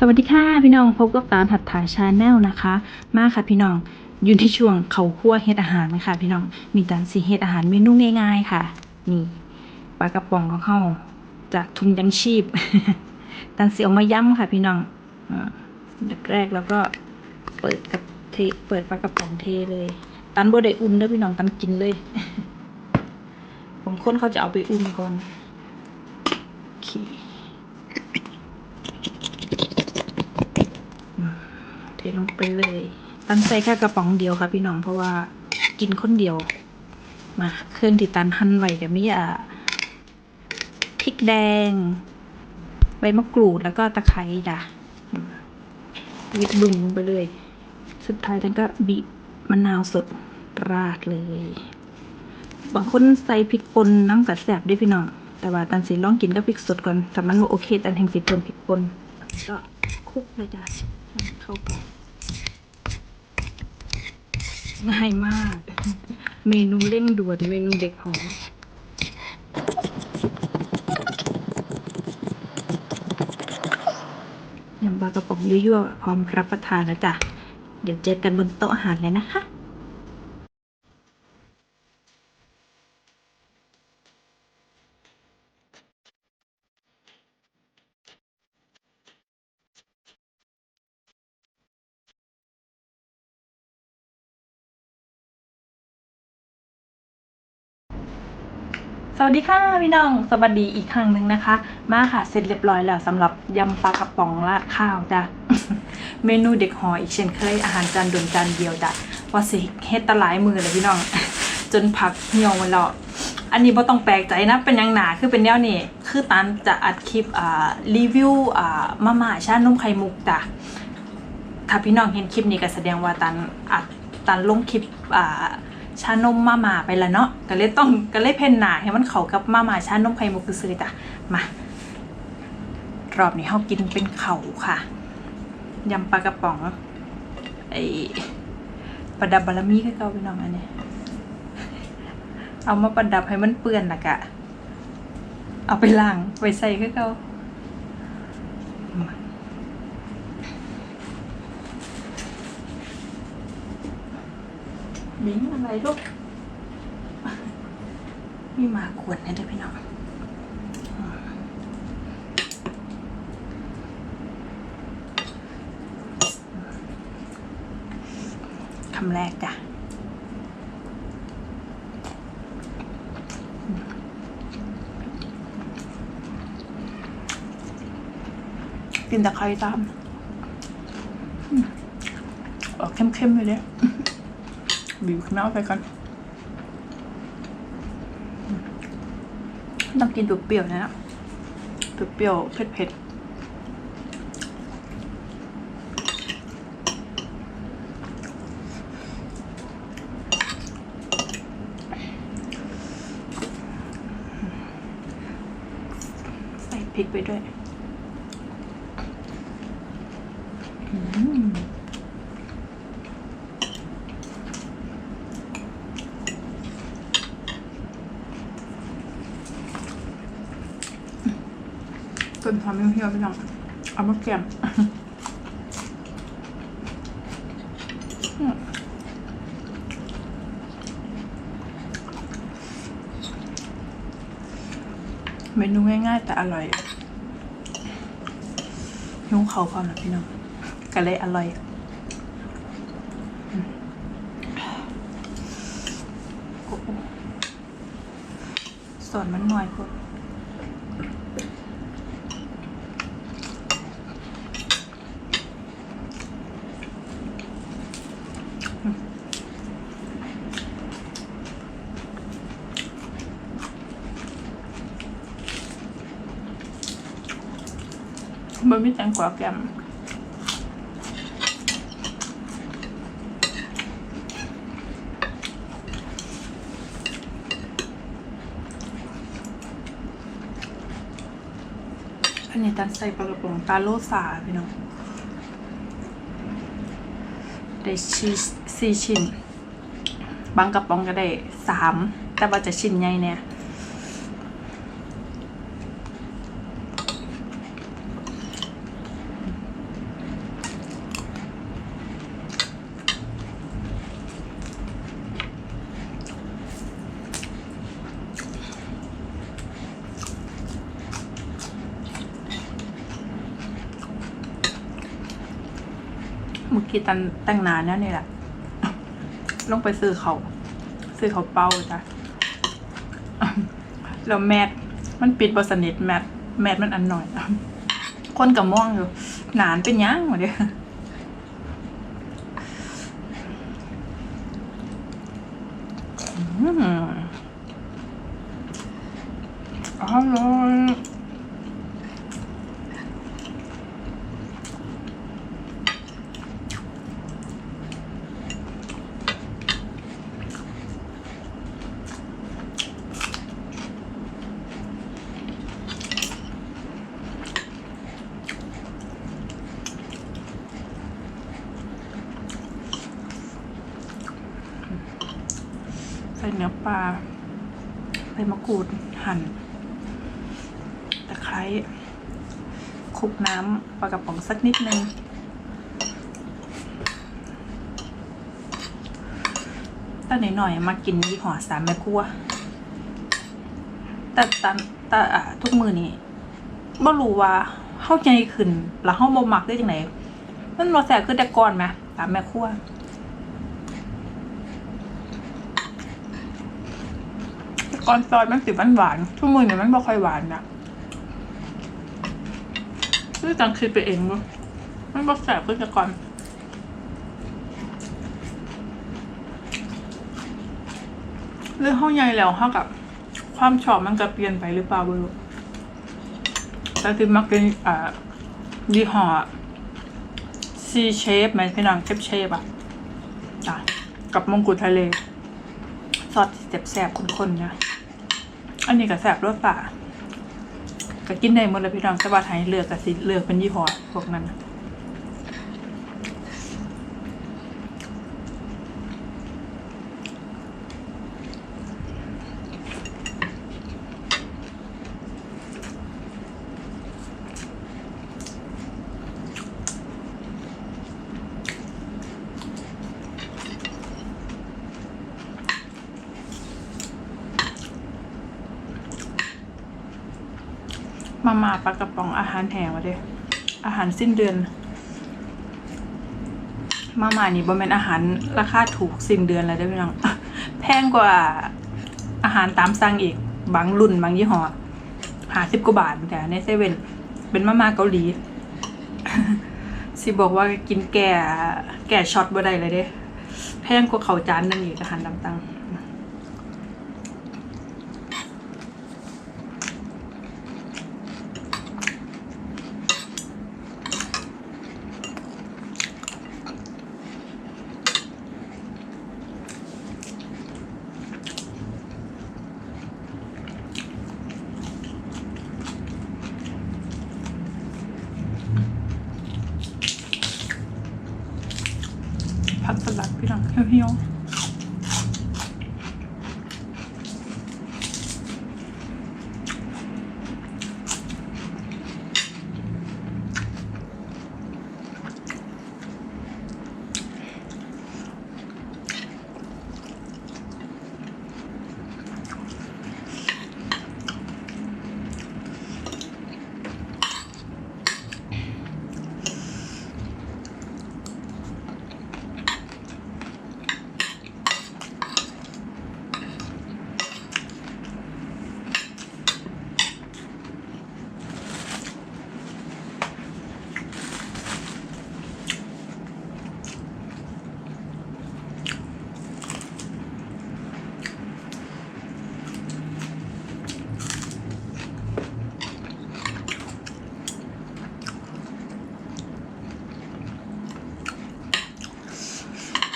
สวัสดีค่ะพี่น้องพบกับตาถัดถ่ายชาแนลนะคะ มาค่ะพี่น้องอยู่ในช่วงเขาคั่วเฮ็ดอาหารนะคะพี่น้องมีตาลสีเฮ็ดอาหารเมนูง่ายๆค่ะ นี่ปลากระป๋องของเขา จากทุนยังชีพตาลสีออกมาย้ำค่ะพี่น้องอ่าแรกแล้วก็เปิดกับเทเปิดปลากระป๋องเทเลย ตันบ่ได้อุ่นเด้อพี่น้องตันกินเลยบางคนเขาจะเอาไปอุ่นก่อนโอเคเทลงไปเลย ตันใส่แค่กระป๋องเดียวค่ะพี่น้องเพราะว่ากินคนเดียว มาเครื่องที่ตันหั่นไว้เดี๋ยวมีอะ ริกแดง ใบมะกรูดแล้วก็ตะไคร้จ้ะวิดบึงลงไปเลย สุดท้ายตันก็บีบมะนาวสดราดเลย บางคนใส่พริกป่นน้ำกัดแสบด้วยพี่น้อง แต่ว่าตันสิลองกินกับพริกสดก่อนแต่มันบ่โอเคตันแห่งสิเพิ่มพริกป่นก็คลุกเลยจ้ะเข้าไปง่ายมาก เมนูเร่งด่วนเมนูเด็กหอมยำ ปลากระป๋องยั่วๆพร้อมรับประทานแล้วจ้ะ เดี๋ยวเจอกันบนโต๊ะอาหารเลยนะคะ สวัสดีค่ะพี่น้องสวัสดีอีกครั้งหนึ่งนะคะ มาค่ะเสร็จเรียบร้อยแล้วสำหรับยำปลากระป๋องราดข้าวจ้ะเมนูเด็กหออีกเช่นเคยอาหารจานด่วนจานเดียวจ้ะว่าสิเฮ็ดแตหลายมือเลยพี่น้อง จนผักเหี่ยวหมดแล้วอันนี้บ่ต้องแปลกใจนะ เป็นยังหนาคือเป็นแนวนี้คือตันจะอัดคลิปอ่ารีวิวอ่ามาม่าชานมไข่มุกจ้ะถ้าพี่น้องเห็นคลิปนี้ก็แสดงว่าตันอัดตันลงคลิปอ่า ชานมมาม่าไปแล้วเนาะก็เลยต้องก็เลยเพ่นหนาให้มันเข้ากับมาม่าชานมไข่มุกซื้อจ้ะมารอบนี้เฮากินเป็นเข่าค่ะยำปลากระป๋องไอประดับบารมีคือเก่าพี่น้องอันนี้เอามาประดับให้มันเปื้อนละกะ เอาไปล้างไปใส่คือเก่า บิงอะไรลูกมีหมาขวนนะเด้อพี่น้องคำแรกจ้ะกินต่ไข่ตามออกเข้มๆเลยเนี่ย บีบข้างนอกไปก่อนต้องกินเปรี้ยวๆนะเปรี้ยวๆเผ็ดๆใส่พริกไปด้วย อืมต้นหอมเหี่ยวๆไปหน่อยเอามาแกมเมนูง่ายๆ แต่อร่อยหิ้วเขาพร้อมนะพี่น้องก็เลยอร่อยสอนมันหน่อยพวก บะหมี่แตงกวาแกมนนี้ตันใส่ปลากระป๋องตาโลสาพี่น้องได้ชีสสี่ชิ้น บางกระป๋องก็ได้สาม แต่ว่าจะชิ้นใหญ่เนี่ย มื่อกี้ตันแต่งนานแล้วนี่แหละลงไปซื้อเขาซื้อเขาเป้าจ้ะแล้วแมทมันปิดบสนิทแมทแมทมันอันหน่อยคนกับม่วงอยู่ หนานเป็นยังวะเดียวอืมอร่อย ส่เนื้อปลาใส่มะกรูดหั่นตะไคร้คลุกน้ำปลากระป๋องสักนิดนึงตอนหน่อยๆมากินยี่ห้อสามแม่ครัวแต่ตอนแต่อะทุกมือนี้บ่รู้ว่าเข้าใจขึ้น แล้วเข้าบ่มักได้จังไหนมันบ่แสบคือแต่ก่อนไหมสามแม่ครัว แต่ ก่อนซอยมันสิหวานหวานทุกมือเนี่ยมันบ่ค่อยหวานนะคือจังคิดไปเองมั้มันบ่แสบคือแต่ก่อนเรื่องห้องใหญ่แล้วเท่ากับ ความชอบมันจะเปลี่ยนไปหรือเปล่าไม่รู้แต่คือมักเป็นอ่ายี่ห้อซีเชฟไหมพี่น้องเชฟเชฟอะจ้ะกับมงกุฎทะเลซอสแสบๆข้นๆนะ อันนี้ก็แสบรสป่าก็กินได้หมดเลยพี่น้องแต่ว่าไทยเลือกกับสิเลือกเป็นยี่ห้อพวกนั้น มามาปลากระป๋องอาหารแห้งมาเด้อาหารสิ้นเดือน มาม่านี่บ่แม่นอาหารราคาถูกสิ้นเดือนเลยเด้พี่น้องแพงกว่าอาหารตามสั่งอีก บางรุ่นบางยี่ห้อหาสิบกว่าบาทแต่ในเซเว่นเป็นมาม่าเกาหลี สิบอกว่ากินแก่แก่ช็อตบ่ได้เลยเด้ แพงกว่าเขาจานนึงอีกอาหารตามสั่ง ผักสลัดพี่น้องเหี่ยวๆ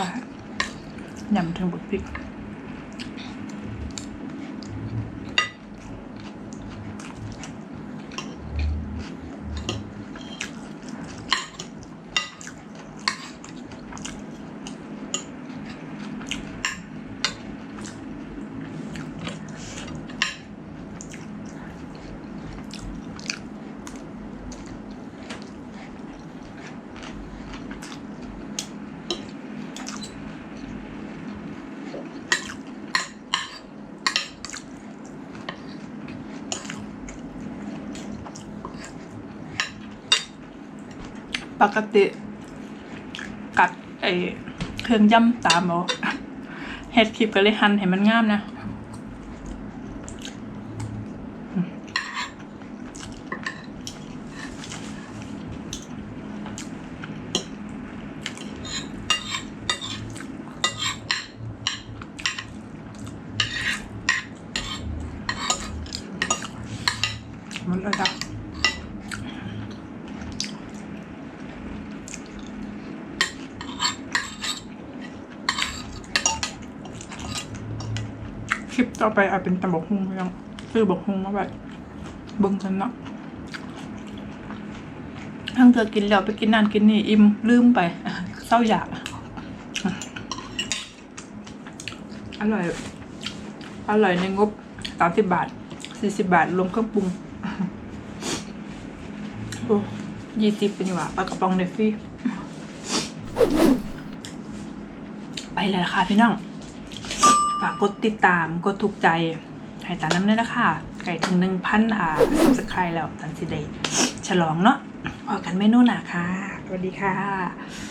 ว่ายำ ปกติ กัดไอเครื่องย่ำตามเอาเฮ็ดคลิปก็เลยหั่นให้มันงามนะ ลิปต่อไปอาจเป็นตำบกฮุงยังซื้อบกฮุงมาแบบเบิ่งกันเนาะทั้งเธอกินแล้วไปกินนั่นกินนี่อิ่มลืมไปเศร้าอยากอร่อย อร่อยในงบสามสิบบาทสี่สิบบาทรวมเครื่องปรุงโอ้ยี่สิบเป็นว่าปลากระป๋องเนฟฟี่ไปเลยค่ะพี่น้อง ฝากกดติดตามกดถูกใจให้ตาน้ำด้วยนะคะไก่ถึงหนึ่งพันอ่าสับสไครแล้วตันสิเดฉลองเนาะพอกันเมนูหนาค่ะ สวัสดีค่ะ